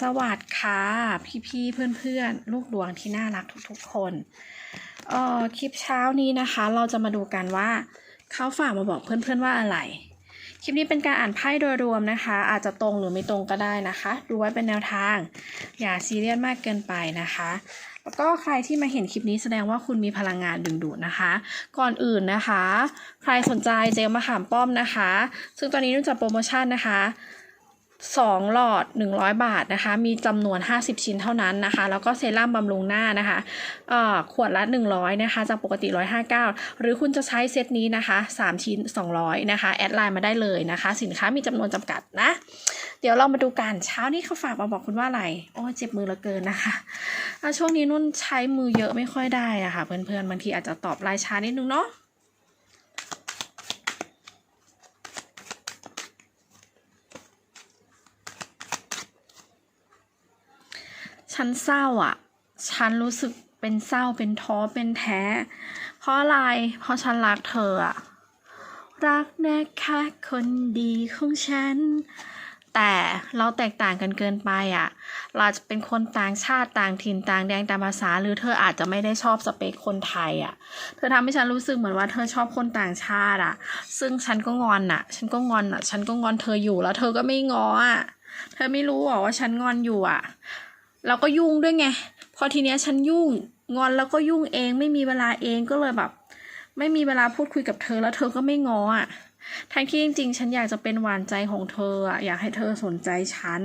สวัสดีค่ะ พี่ๆเพื่อนๆ ลูกดวงที่น่ารักทุกๆ คนเอ่อคลิปเช้านี้นะคะ เราจะมาดูกันว่าเขาฝากมาบอกเพื่อนๆว่าอะไร คลิปนี้เป็นการอ่านไพ่โดยรวมนะคะ อาจจะตรงหรือไม่ตรงก็ได้นะคะ ดูไว้เป็นแนวทาง อย่าซีเรียสมากเกินไปนะคะแล้วก็ใครที่มาเห็นคลิปนี้แสดงว่าคุณมีพลังงานดึงดูดนะคะ ก่อนอื่นนะคะ ใครสนใจเจลมะขามป้อมนะคะ ซึ่งตอนนี้นุ่นจัดโปรโมชั่นนะคะ 2 หลอด 100 บาทนะคะ มีจำนวน 50 ชิ้นเท่านั้นนะคะ แล้วก็เซรั่มบำรุงหน้านะคะขวดละ 100 นะคะ จากปกติ 159 หรือคุณจะใช้เซตนี้นะคะ 3 ชิ้น 200 นะคะ แอดไลน์มาได้เลยนะคะ สินค้ามีจำนวนจำกัดนะ เดี๋ยวเรามาดูกันเช้านี้เขาฝากมาบอกคุณว่าอะไร โอ้เจ็บมือเหลือเกินนะคะะช่วงนี้นุ่นใช้มือเยอะไม่ค่อยได้อะค่ะ เพื่อนๆบางทีอาจจะตอบไลน์ช้านิดนึงเนาะ ฉันเศร้าอะ ฉันรู้สึกเป็นเศร้าเป็นท้อเป็นแท้ เพราะอะไร เพราะฉันรักเธออะรักนะคะคนดีของฉัน แต่เราแตกต่างกันเกินไปอะ เราจะเป็นคนต่างชาติต่างถิ่นต่างแดงต่างภาษา หรือเธออาจจะไม่ได้ชอบสเปคคนไทยอะ เธอทำให้ฉันรู้สึกเหมือนว่าเธอชอบคนต่างชาติอะ ซึ่งฉันก็งอนอะ ฉันก็งอนอะ ฉันก็งอนเธออยู่แล้ว เธอก็ไม่งออะ เธอไม่รู้หรอว่าฉันงอนอยู่อะ เราก็ยุ่งด้วยไง พอทีเนี้ยฉันยุ่ง งอนแล้วก็ยุ่งเองไม่มีเวลาเองก็เลยแบบ ไม่มีเวลาพูดคุยกับเธอแล้วเธอก็ไม่งออะทั้งที่จริงๆ ฉันอยากจะเป็นหวานใจของเธออะอยากให้เธอสนใจฉัน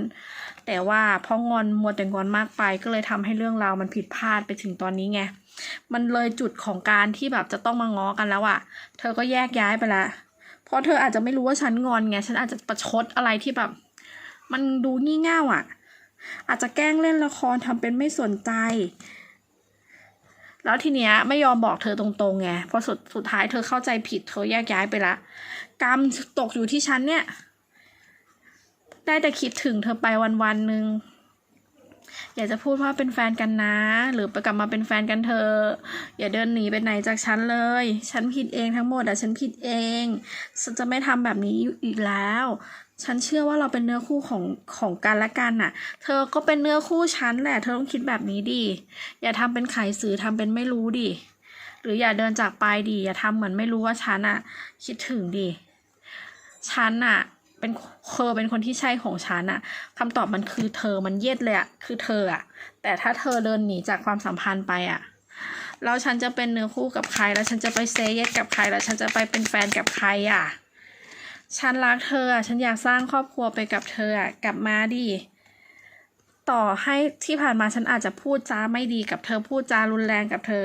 แต่ว่าพราะงอนมัวแต่งอนมากไป ก็เลยทำให้เรื่องราวมันผิดพลาดไปถึงตอนนี้ไง มันเลยจุดของการที่แบบจะต้องมาง้อกันแล้วอะ เธอก็แยกย้ายไปละเพราะเธออาจจะไม่รู้ว่าฉันงอนไง ฉันอาจจะประชดอะไรที่แบบ มันดูงี่เง่าอะ อาจจะแกล้งเล่นละครทำเป็นไม่สนใจ แล้วทีเนี้ยไม่ยอมบอกเธอตรงๆไงเพราะสุดสุดท้ายเธอเข้าใจผิดเธอแยกย้ายไปละ กรรมตกอยู่ที่ฉันเนี่ย ได้แต่คิดถึงเธอไปวันวันหนึ่ง อยากจะพูดว่าเป็นแฟนกันนะ หรือไปกลับมาเป็นแฟนกันเธอ อย่าเดินหนีไปไหนจากฉันเลย ฉันผิดเองทั้งหมดอะฉันผิดเองฉันจะไม่ทำแบบนี้อีกแล้ว ฉันเชื่อว่าเราเป็นเนื้อคู่ของของกันและกันน่ะ เธอก็เป็นเนื้อคู่ฉันแหละ เธอต้องคิดแบบนี้ดิอย่าทำเป็นขายสื่อทำเป็นไม่รู้ดิหรืออย่าเดินจากไปดิอย่าทำเหมือนไม่รู้ว่าฉันอะคิดถึงดิฉันอะ เป็นเธอเป็นคนที่ใช่ของฉันอะคำตอบมันคือเธอมันเย็ดเลยอะคือเธออะแต่ถ้าเธอเดินหนีจากความสัมพันธ์ไปอะแล้วฉันจะเป็นเนื้อคู่กับใคร แล้วฉันจะไปเซเยสกับใคร แล้วฉันจะไปเป็นแฟนกับใครอะฉันรักเธออะฉันอยากสร้างครอบครัวไปกับเธออะกลับมาดิ ต่อให้ที่ผ่านมาฉันอาจจะพูดจาไม่ดีกับเธอพูดจารุนแรงกับเธอ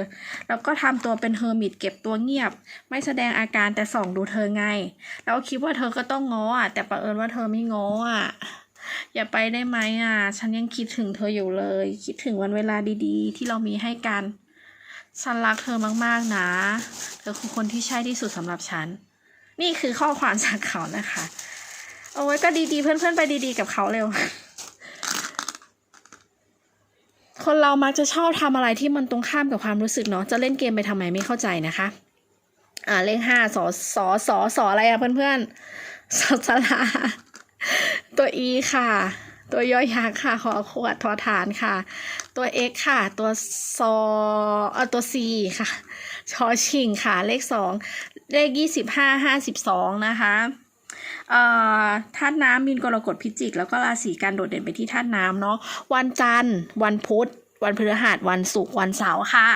แล้วก็ทำตัวเป็นเฮอร์มิตเก็บตัวเงียบ ไม่แสดงอาการแต่ส่องดูเธอไง แล้วคิดว่าเธอก็ต้องง้ออะ แต่ประเอิญว่าเธอไม่ง้ออะ อย่าไปได้ไหมอะ ฉันยังคิดถึงเธออยู่เลย คิดถึงวันเวลาดีๆ ที่เรามีให้กัน ฉันรักเธอมากๆนะ เธอคือคนที่ใช่ที่สุดสำหรับฉัน นี่คือข้อความจากเขานะคะ เอาไว้ก็ดีๆ เพื่อนๆไปดีๆ กับเขาเร็ว คนเรามักจะชอบทำอะไรที่มันตรงข้ามกับความรู้สึกเนาะจะเล่นเกมไปทำไมไม่เข้าใจนะคะ อ่าเลขห้าสอสอสอสออะไรอะเพื่อนๆสอสลาตัว e ค่ะ ตัวย่อยักษ์ค่ะขอขวดทอฐานค่ะ ตัว x ค่ะ ตัวซอเออตัว c ค่ะชอชิงค่ะ เลขสองเลขยี่สิบห้าห้าสิบสองนะคะ ธาตุน้ำมีนกรกฎพิจิก แล้วก็ราศีการโดดเด่นไปที่ธาตุน้ำเนาะวันจันทร์ วันพุธวันพฤหัสวันศุกร์วันเสาร์ค่ะ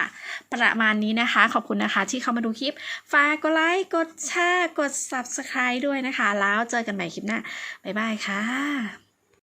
ประมาณนี้นะคะ ขอบคุณนะคะที่เข้ามาดูคลิป ฝากกดไลค์กดแชร์กด subscribe ด้วยนะคะ แล้วเจอกันใหม่คลิปหน้า บ๊ายบายค่ะ